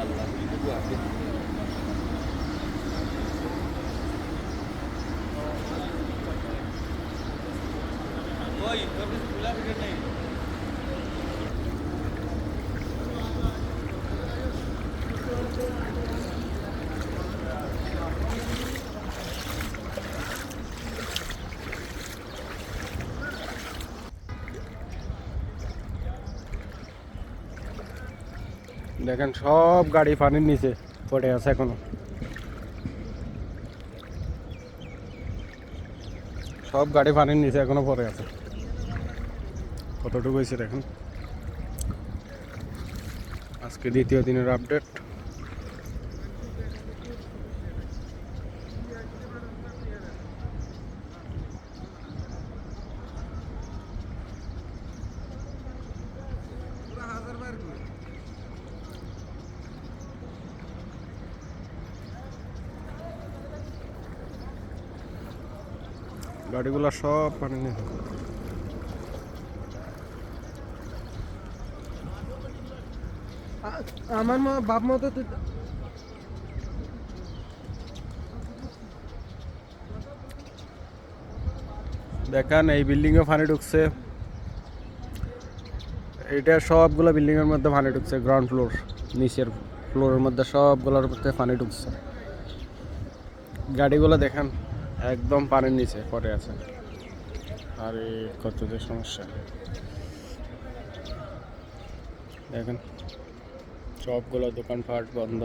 Allah kita buat ya. Oi, kau ni sebelah ke naik? দেখেন সব গাড়ি পানির নিচে পড়ে আছে এখনও। সব গাড়ি পানির নিচে এখনও পড়ে আছে। কতটুকু হয়েছে দেখেন? আজকে দ্বিতীয় দিনের আপডেট গাড়িগুলো সব পানি নিচে আমার মা বাপ মতো তুই দেখেন এই বিল্ডিংয়ে পানি ঢুকছে। এটা সবগুলো বিল্ডিংয়ের মধ্যে পানি ঢুকছে গ্রাউন্ড ফ্লোর নিচের ফ্লোরের মধ্যে সবগুলোর মধ্যে পানি ঢুকছে। গাড়িগুলো দেখেন। একদম পানির নিচে পড়ে আছে। আর কত যে সমস্যা। দেখেন সবগুলো দোকানপাট বন্ধ।